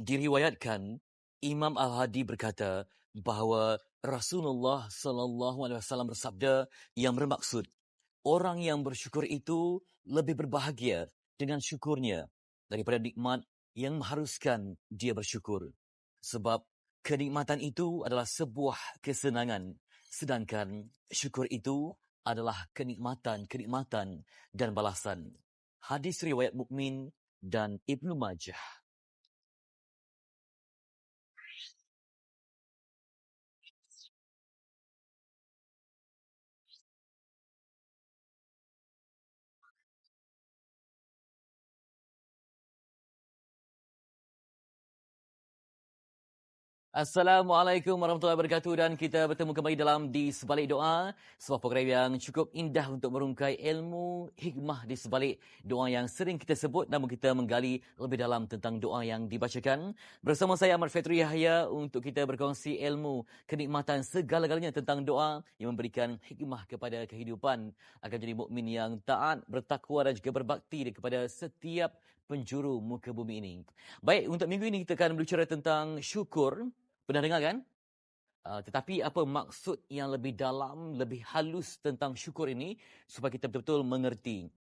diriwayatkan Imam Al-Hadi berkata bahawa Rasulullah sallallahu alaihi wasallam bersabda yang bermaksud orang yang bersyukur itu lebih berbahagia dengan syukurnya daripada nikmat yang mengharuskan dia bersyukur. Sebab kenikmatan itu adalah sebuah kesenangan sedangkan syukur itu adalah kenikmatan-kenikmatan dan balasan. Hadis riwayat Mukmin dan Ibnu Majah. Assalamualaikum warahmatullahi wabarakatuh dan kita bertemu kembali dalam Di Sebalik Doa, sebuah program yang cukup indah untuk merungkai ilmu hikmah di sebalik doa yang sering kita sebut namun kita menggali lebih dalam tentang doa yang dibacakan. Bersama saya Ahmad Fetri Yahya untuk kita berkongsi ilmu kenikmatan segala-galanya tentang doa yang memberikan hikmah kepada kehidupan akan jadi mukmin yang taat, bertakwa dan juga berbakti kepada setiap penjuru muka bumi ini. Baik, untuk minggu ini kita akan berbicara tentang syukur. Pernah dengar kan? Uh, tetapi apa maksud yang lebih dalam, lebih halus tentang syukur ini supaya kita betul-betul mengerti.